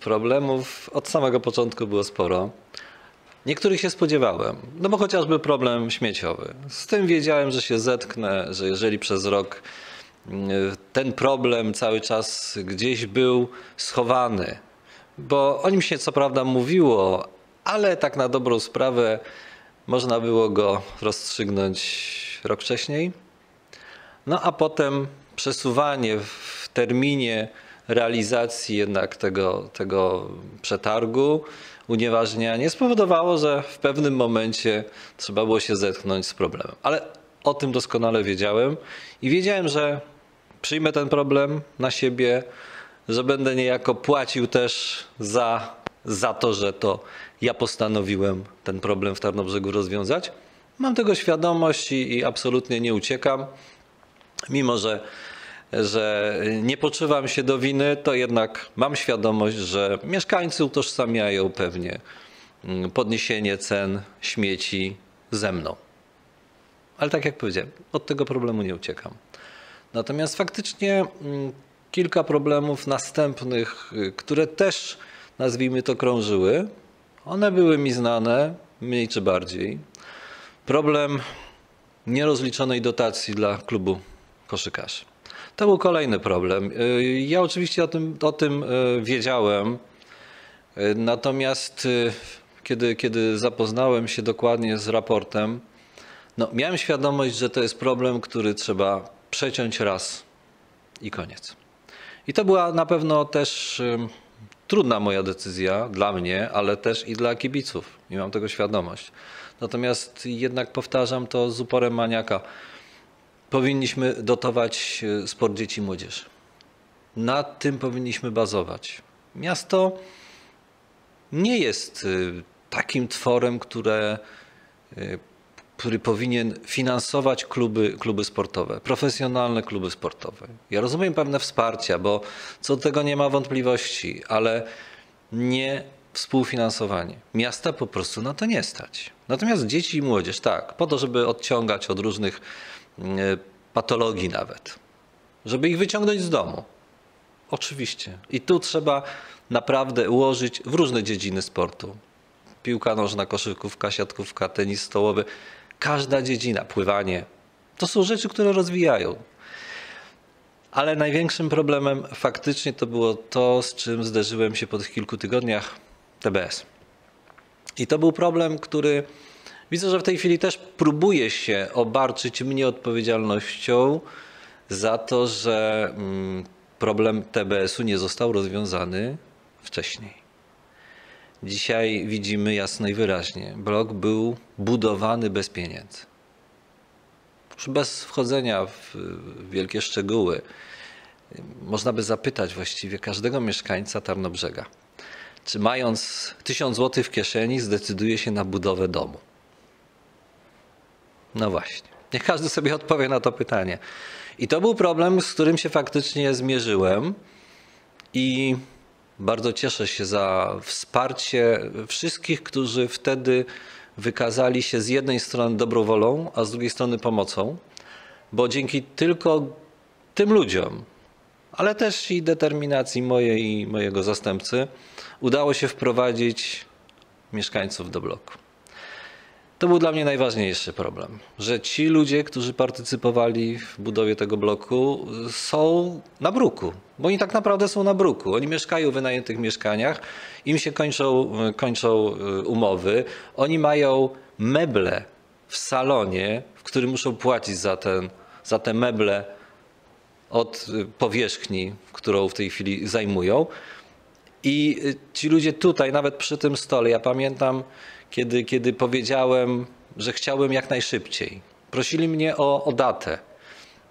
Problemów od samego początku było sporo. Niektórych się spodziewałem, no bo chociażby problem śmieciowy. Z tym wiedziałem, że się zetknę, że jeżeli przez rok mm, ten problem cały czas gdzieś był schowany, bo o nim się co prawda mówiło, ale tak na dobrą sprawę można było go rozstrzygnąć rok wcześniej. No a potem przesuwanie w terminie realizacji jednak tego, tego przetargu, unieważnianie spowodowało, że w pewnym momencie trzeba było się zetknąć z problemem. Ale o tym doskonale wiedziałem i wiedziałem, że przyjmę ten problem na siebie, że będę niejako płacił też za, za to, że to ja postanowiłem ten problem w Tarnobrzegu rozwiązać. Mam tego świadomość i, i absolutnie nie uciekam. Mimo, że, że nie poczuwam się do winy, to jednak mam świadomość, że mieszkańcy utożsamiają pewnie mm, podniesienie cen śmieci ze mną. Ale tak jak powiedziałem, od tego problemu nie uciekam. Natomiast faktycznie mm, kilka problemów następnych, y, które też, nazwijmy to, krążyły, one były mi znane, mniej czy bardziej. Problem nierozliczonej dotacji dla klubu koszykarzy. To był kolejny problem. Y, ja oczywiście o tym, o tym y, wiedziałem, y, natomiast kiedy, kiedy zapoznałem się dokładnie z raportem, no, miałem świadomość, że to jest problem, który trzeba przeciąć raz i koniec. I to była na pewno też trudna moja decyzja dla mnie, ale też i dla kibiców. I mam tego świadomość. Natomiast jednak powtarzam to z uporem maniaka. Powinniśmy dotować e, sport dzieci i młodzieży. Nad tym powinniśmy bazować. Miasto nie jest e, takim tworem, które, e, który powinien finansować kluby, kluby sportowe, profesjonalne kluby sportowe. Ja rozumiem pewne wsparcia, bo co do tego nie ma wątpliwości, ale nie współfinansowanie. Miasta po prostu na to nie stać. Natomiast dzieci i młodzież, tak, po to, żeby odciągać od różnych patologii nawet, żeby ich wyciągnąć z domu. Oczywiście. I tu trzeba naprawdę ułożyć w różne dziedziny sportu. Piłka nożna, koszykówka, siatkówka, tenis stołowy. Każda dziedzina, pływanie. To są rzeczy, które rozwijają. Ale największym problemem faktycznie to było to, z czym zderzyłem się po tych kilku tygodniach TBS. I to był problem, który widzę, że w tej chwili też próbuje się obarczyć mnie odpowiedzialnością za to, że mm, problem TBS-u nie został rozwiązany wcześniej. Dzisiaj widzimy jasno i wyraźnie, blok był budowany bez pieniędzy. Już bez wchodzenia w wielkie szczegóły, można by zapytać właściwie każdego mieszkańca Tarnobrzega czy mając tysiąc złotych w kieszeni zdecyduje się na budowę domu? No właśnie. Niech każdy sobie odpowie na to pytanie. I to był problem, z którym się faktycznie zmierzyłem i bardzo cieszę się za wsparcie wszystkich, którzy wtedy wykazali się z jednej strony dobrą wolą, a z drugiej strony pomocą, bo dzięki tylko tym ludziom, ale też i determinacji mojej i mojego zastępcy, udało się wprowadzić mieszkańców do bloku. To był dla mnie najważniejszy problem, że ci ludzie, którzy partycypowali w budowie tego bloku, są na bruku, bo oni tak naprawdę są na bruku. Oni mieszkają w wynajętych mieszkaniach, im się kończą, kończą y, umowy, oni mają meble w salonie, w którym muszą płacić za, ten, za te meble od y, powierzchni, którą w tej chwili zajmują. I y, ci ludzie tutaj, nawet przy tym stole, ja pamiętam, kiedy, kiedy powiedziałem, że chciałbym jak najszybciej. Prosili mnie o, o datę.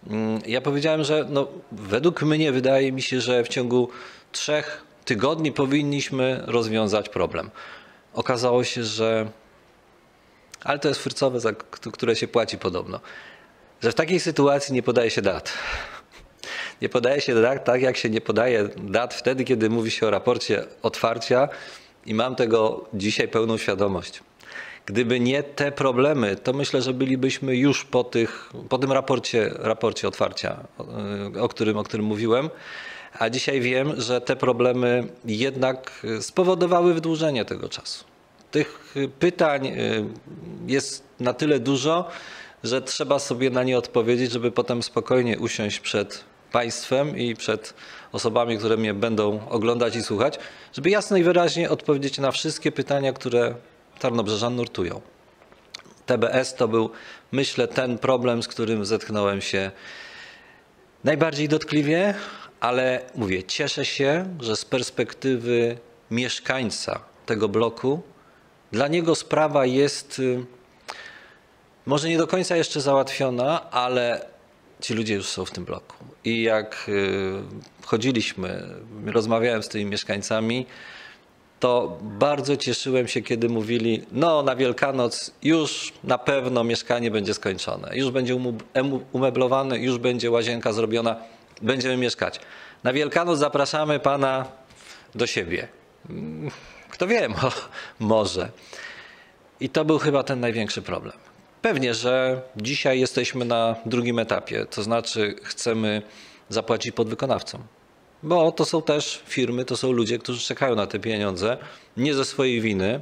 Mm, ja powiedziałem, że no, według mnie wydaje mi się, że w ciągu trzech tygodni powinniśmy rozwiązać problem. Okazało się, że. Ale to jest frycowe, za które się płaci podobno. Że w takiej sytuacji nie podaje się dat. Nie podaje się dat tak, jak się nie podaje dat wtedy, kiedy mówi się o raporcie otwarcia i mam tego dzisiaj pełną świadomość. Gdyby nie te problemy, to myślę, że bylibyśmy już po, tych, po tym raporcie, raporcie otwarcia, o, o, którym, o którym mówiłem. A dzisiaj wiem, że te problemy jednak spowodowały wydłużenie tego czasu. Tych pytań y, jest na tyle dużo, że trzeba sobie na nie odpowiedzieć, żeby potem spokojnie usiąść przed państwem i przed osobami, które mnie będą oglądać i słuchać, żeby jasno i wyraźnie odpowiedzieć na wszystkie pytania, które Tarnobrzeżan nurtują. TBS to był, myślę, ten problem, z którym zetknąłem się najbardziej dotkliwie, ale mówię, cieszę się, że z perspektywy mieszkańca tego bloku, dla niego sprawa jest y, może nie do końca jeszcze załatwiona, ale ci ludzie już są w tym bloku. I jak y, chodziliśmy, rozmawiałem z tymi mieszkańcami, to bardzo cieszyłem się, kiedy mówili, no na Wielkanoc już na pewno mieszkanie będzie skończone, już będzie umeblowane, już będzie łazienka zrobiona, będziemy mieszkać. Na Wielkanoc zapraszamy pana do siebie. Kto wie, może. I to był chyba ten największy problem. Pewnie, że dzisiaj jesteśmy na drugim etapie, to znaczy chcemy zapłacić podwykonawcom. Bo to są też firmy, to są ludzie, którzy czekają na te pieniądze, nie ze swojej winy,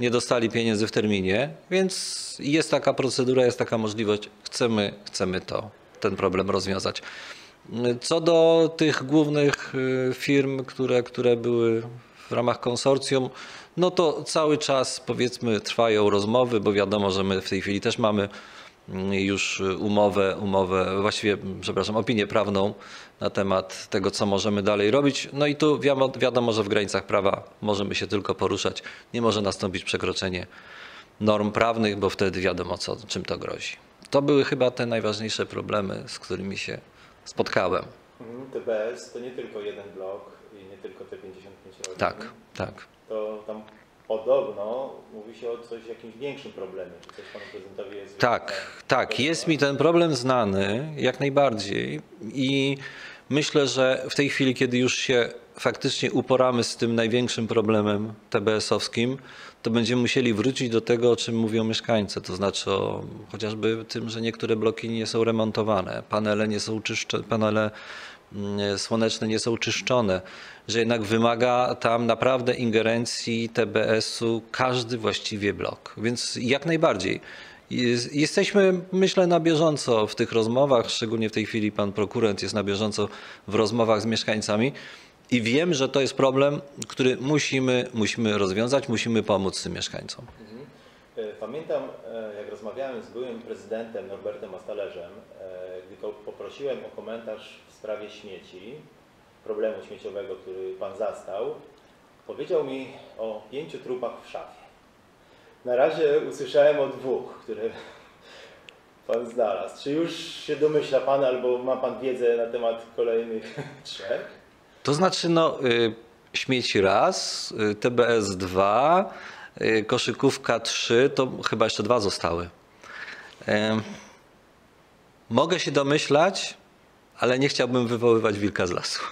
nie dostali pieniędzy w terminie, więc jest taka procedura, jest taka możliwość. Chcemy, chcemy to, ten problem rozwiązać. Co do tych głównych y, firm, które, które były w ramach konsorcjum, no to cały czas powiedzmy trwają rozmowy, bo wiadomo, że my w tej chwili też mamy mm, już umowę, umowę, właściwie, przepraszam, opinię prawną na temat tego, co możemy dalej robić. No i tu wiadomo, że w granicach prawa możemy się tylko poruszać. Nie może nastąpić przekroczenie norm prawnych, bo wtedy wiadomo, co, czym to grozi. To były chyba te najważniejsze problemy, z którymi się spotkałem. TBS to nie tylko jeden blok i nie tylko te 55 rodzin. Tak, tak. To tam podobno mówi się o coś, jakimś większym problemie. Czy coś panu prezydentowi jest Tak, tak. Jest mi ten problem znany jak najbardziej i myślę, że w tej chwili, kiedy już się faktycznie uporamy z tym największym problemem TBS-owskim, to będziemy musieli wrócić do tego, o czym mówią mieszkańcy, to znaczy o chociażby tym, że niektóre bloki nie są remontowane, panele nie są czyszczone, panele słoneczne nie są czyszczone, że jednak wymaga tam naprawdę ingerencji TBS-u każdy właściwie blok. Więc jak najbardziej. Jesteśmy, myślę, na bieżąco w tych rozmowach, szczególnie w tej chwili pan prokurent jest na bieżąco w rozmowach z mieszkańcami. I wiem, że to jest problem, który musimy, musimy rozwiązać, musimy pomóc tym mieszkańcom. Mhm. E, pamiętam, e, jak rozmawiałem z byłym prezydentem Norbertem Astalerzem, gdy poprosiłem o komentarz w sprawie śmieci, problemu śmieciowego, który pan zastał, powiedział mi o pięciu trupach w szafie. Na razie usłyszałem o dwóch, które pan znalazł. Czy już się domyśla pan albo ma pan wiedzę na temat kolejnych trzech? To znaczy, no, y, śmieci raz, y, TBS 2, y, koszykówka 3, to chyba jeszcze dwa zostały. Mogę się domyślać, ale nie chciałbym wywoływać wilka z lasu.